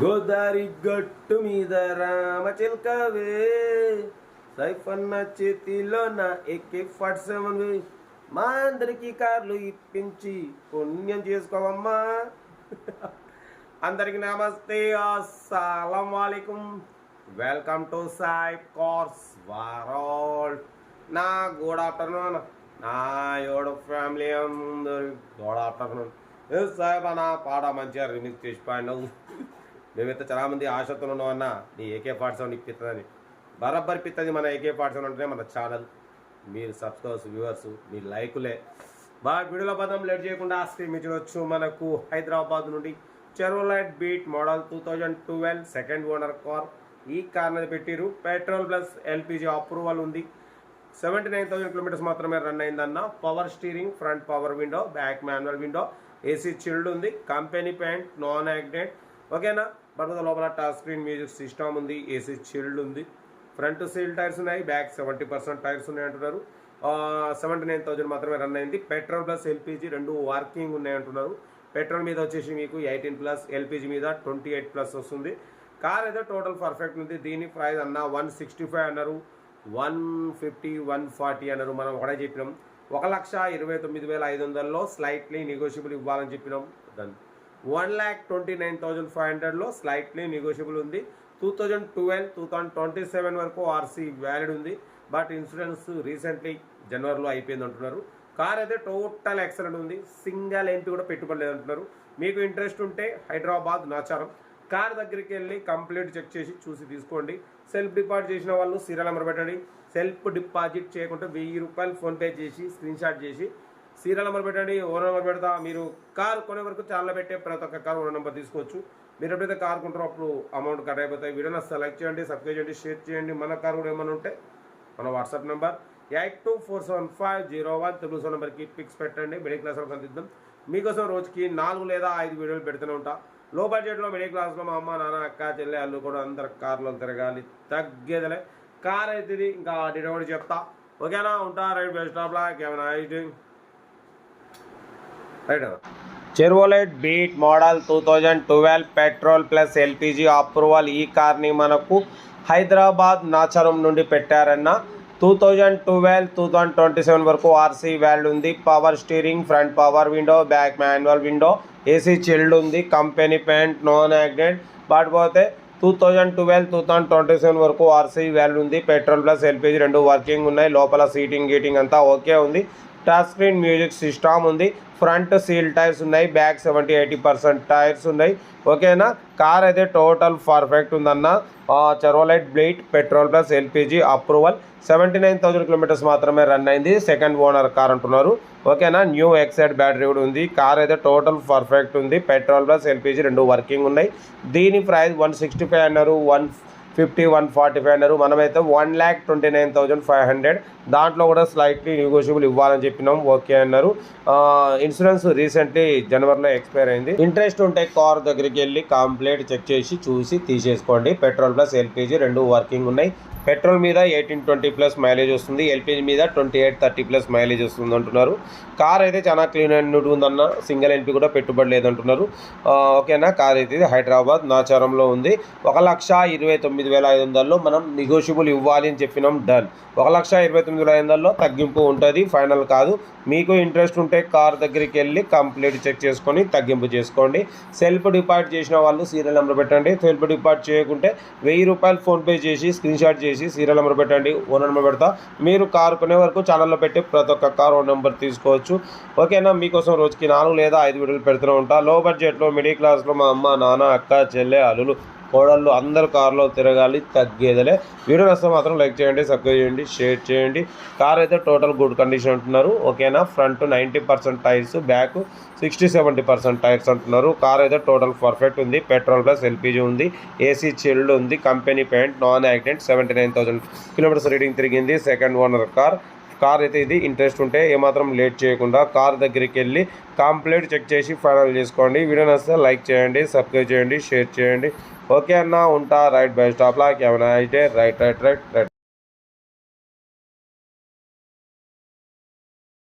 గోదారి గట్టు మీద రామచిల్కవే. సైఫన్న చేతిలో నా ఎక్కి ఫార్టీ సెవెన్. మా అందరికీ కార్లు ఇప్పించి పుణ్యం చేసుకోవమ్మా. అందరికి నమస్తే అస్సలం వాలేకుం welcome to Sai cars world. నా గుడ్ ఆఫ్టర్నూన్. నా యోడు ఫ్యామిలీ అందరు గుడ్ ఆఫ్టర్నూన్. ఏ నా అన్న పాట మంచిగా రిమిక్స్ చేసి పాడినావు. మేమైతే చాలామంది ఆశతో ఉన్నాం అన్న నీ ఏకే పార్ట్ సెవెన్ ఇప్పిస్తుందని బరబ్బర్ ఇప్పిస్తుంది మన ఏకే పార్ట్ సెవెన్ మన ఛానల్. మీరు సబ్స్క్రైబర్స్ వ్యూవర్స్ మీ లైకులే. బాగా వీడియోలో పదం లేట్ చేయకుండా స్క్రీన్ చూడొచ్చు. మనకు హైదరాబాద్ నుండి Chevrolet Beat model two thousand twelve second owner car ఈ కార్ అనేది పెట్టిరు పెట్రోల్ ప్లస్ ఎల్పిజి అప్రూవల్ ఉంది. సెవెంటీ నైన్ థౌసండ్ కిలోమీటర్స్ మాత్రమే రన్ అయిందన్న. Power steering front power window back manual window AC chilled ఉంది. Company paint non accident. ఓకేనా? పర్వత లోపల టచ్ స్క్రీన్ మ్యూజిక్ సిస్టమ్ ఉంది ఏసీ చిల్డ్ ఉంది. ఫ్రంట్ సీల్ టైర్స్ ఉన్నాయి బ్యాక్ సెవెంటీ పర్సెంట్ టైర్స్ ఉన్నాయి అంటున్నారు. సెవెంటీ నైన్ థౌజండ్ మాత్రమే రన్ అయింది. పెట్రోల్ ప్లస్ ఎల్పిజి రెండు వర్కింగ్ ఉన్నాయి అంటున్నారు. పెట్రోల్ మీద వచ్చేసి మీకు ఎయిటీన్ ప్లస్ ఎల్పిజి మీద ట్వంటీ ఎయిట్ ప్లస్ వస్తుంది. కార్ అయితే టోటల్ పర్ఫెక్ట్ ఉంది. దీని ప్రైస్ అన్న వన్ సిక్స్టీ ఫైవ్ అన్నారు. వన్ ఫిఫ్టీ వన్ ఫార్టీ అన్నారు. మనం ఒకటే చెప్పినాం. ఒక లక్ష ఇరవై తొమ్మిది వేల ఐదు వందల్లో స్లైట్లీ నెగోషియబుల్ ఇవ్వాలని చెప్పినాం. దాన్ని one lakh twenty nine thousand five హండ్రెడ్లో స్లైట్లీ నెగోషియబుల్ ఉంది. Two thousand twelve two thousand twenty seven వరకు ఆర్సీ వ్యాలిడ్ ఉంది. బట్ ఇన్సూరెన్స్ రీసెంట్లీ జనవరిలో అయిపోయింది అంటున్నారు. కార్ అయితే టోటల్ ఎక్సలెంట్ ఉంది. సింగల్ ఎంపీ కూడా పెట్టుబడి లేదంటున్నారు మీకు ఇంట్రెస్ట్ ఉంటే హైదరాబాద్ నాచారం. కార్ దగ్గరికి వెళ్ళి కంప్లీట్ చెక్ చేసి చూసి తీసుకోండి. సెల్ఫ్ డిపాజిట్ చేసిన వాళ్ళు సీరియల్ నెంబర్ పెట్టండి. సెల్ఫ్ డిపాజిట్ చేయకుండా వెయ్యి రూపాయలు ఫోన్పే చేసి స్క్రీన్ షాట్ చేసి సీరియల్ నెంబర్ పెట్టండి ఓనర్ నెంబర్ పెడతా. మీరు కారు కొనే వరకు ఛానల్ పెట్టే ప్రతి ఒక్క కారు ఓనర్ నెంబర్ తీసుకోవచ్చు. మీరు ఎప్పుడైతే కారు కొంటారో అప్పుడు అమౌంట్ కట్ అయిపోతాయి. వీడియోని సెలెక్ట్ చేయండి సబ్స్క్రైబ్ చేయండి షేర్ చేయండి. మన కారు కూడా ఏమైనా ఉంటే మన WhatsApp number eight two four seven five zero one triple seven నెంబర్కి పిక్స్ పెట్టండి. మిడిల్ క్లాస్ వాళ్ళకి అందిద్దాం మీకోసం రోజుకి నాలుగు లేదా ఐదు వీడియోలు పెడుతూనే ఉంటా. లో బడ్జెట్లో మిడిల్ క్లాస్లో మా అమ్మ నాన్న అక్క చెల్లె అల్లు కూడా అందరు కార్లో తిరగాలి. తగ్గేదలే. కార్ అయితే ఇంకా డీటెయిల్ కూడా చెప్తా. ఓకేనా? ఉంటా. Right best of luck. ఏమైనా Chevrolet Beat model two thousand twelve petrol plus LPG approval ఈ కార్ని మనకు హైదరాబాద్ నాచరం నుండి పెట్టారన్న two thousand twelve two thousand twenty seven వరకు ఆర్సీ వ్యాల్డ్ ఉంది. Power steering front power window back manual window AC chilled ఉంది. Company paint non accident but పోతే two thousand twelve two thousand twenty seven వరకు RC valid ఉంది. Petrol plus LPG రెండు working ఉన్నాయి. లోపల seating గీటింగ్ అంతా ఓకే ఉంది. టచ్ స్క్రీన్ మ్యూజిక్ సిస్టమ్ ఉంది. ఫ్రంట్ సీల్ టైర్స్ ఉన్నాయి. Back seventy eighty percent tyres ఉన్నాయి. ఓకేనా? కార్ అయితే టోటల్ పర్ఫెక్ట్ ఉందన్న. Chevrolet Beat petrol plus LPG approval seventy nine thousand kilometres మాత్రమే రన్ అయింది. సెకండ్ ఓనర్ కార్ అంటున్నారు. ఓకేనా? న్యూ ఎక్సైడ్ బ్యాటరీ కూడా ఉంది. కార్ అయితే టోటల్ పర్ఫెక్ట్ ఉంది. పెట్రోల్ ప్లస్ ఎల్పిజి రెండు వర్కింగ్ ఉన్నాయి. దీని ప్రైస్ వన్ సిక్స్టీ ఫైవ్ అన్నారు. One fifty one forty five అన్నారు. మనమైతే one lakh twenty nine thousand five hundred. దాంట్లో కూడా స్లైట్లీ నెగోషియబుల్ ఇవ్వాలని చెప్పినాం. ఓకే అన్నారు. ఇన్సూరెన్స్ రీసెంట్లీ జనవరిలో ఎక్స్పైర్ అయింది. ఇంట్రెస్ట్ ఉంటే కార్ దగ్గరికి వెళ్ళి కంప్లీట్ చెక్ చేసి చూసి తీసేసుకోండి. పెట్రోల్ ప్లస్ ఎల్పిజి రెండు వర్కింగ్ ఉన్నాయి. పెట్రోల్ మీద ఎయిటీన్ ట్వంటీ ప్లస్ మైలేజ్ వస్తుంది. ఎల్పిజి మీద twenty eight thirty plus mileage వస్తుంది అంటున్నారు. కార్ అయితే చాలా క్లీన్ అండ్ నీట్ ఉందన్న. సింగిల్ ఎల్పి కూడా పెట్టుబడి లేదంటున్నారు. ఓకేనా కార్ అయితే ఇది హైదరాబాద్ నాచారంలో ఉంది. ఒక లక్ష ఇరవై తొమ్మిది వేల ఐదు వందల్లో మనం నెగోషియబుల్ ఇవ్వాలి అని చెప్పినాం డన్ ఒక లక్ష ఇరవై తొమ్మిది వేల ఐదు వందల్లో తగ్గింపు ఉంటుంది ఫైనల్ కాదు. మీకు ఇంట్రెస్ట్ ఉంటే కార్ దగ్గరికి వెళ్ళి కంప్లీట్ చెక్ చేసుకొని తగ్గింపు చేసుకోండి. సెల్ఫ్ డిపాజిట్ చేసిన వాళ్ళు సీరియల్ నెంబర్ పెట్టండి. సెల్ఫ్ డిపాజిట్ చేయకుంటే వెయ్యి రూపాయలు ఫోన్పే చేసి స్క్రీన్ షాట్ చేసి సీరియల్ నెంబర్ పెట్టండి ఓనర్ నెంబర్ పెడతా. మీరు కార్ కొనే వరకు ఛానల్లో పెట్టి ప్రతి ఒక్క కార్ నెంబర్ తీసుకోవచ్చు. ఓకేనా మీకోసం రోజుకి నాలుగు లేదా ఐదు వీడియోలు పెడుతూనే ఉంటా. లో బడ్జెట్లో మిడిల్ క్లాస్లో మా అమ్మ నాన్న అక్క చెల్లె అల్లులు కోడళ్ళు అందరు కార్లో తిరగాలి తగ్గేదలే. వీడియో నచ్చితే మాత్రం లైక్ చేయండి సబ్స్క్రైబ్ చేయండి షేర్ చేయండి. కార్ అయితే టోటల్ గుడ్ కండిషన్ అంటున్నారు. ఓకేనా? Front ninety percent tyres back sixty seventy percent tyres అంటున్నారు. కార్ అయితే టోటల్ పర్ఫెక్ట్ ఉంది. పెట్రోల్ ప్లస్ ఎల్పీజీ ఉంది. ఏసీ చిల్డ్ ఉంది. Company paint non accident seventy nine thousand kilometres reading తిరిగింది. Second owner car. కార్ అయితే ఇది ఇంట్రెస్ట్ ఉంటే ఏమాత్రం లేట్ చేయకుండా కార్ దగ్గరికి వెళ్ళి కంప్లీట్ చెక్ చేసి ఫైనల్ చేసుకోండి. వీడియో నచ్చితే లైక్ చేయండి సబ్స్క్రైబ్ చేయండి షేర్ చేయండి. ఓకే అన్న ఉంటా రైట్ బై స్టాప్ లాక్ అయితే రైట్ రైట్ రైట్ రైట్.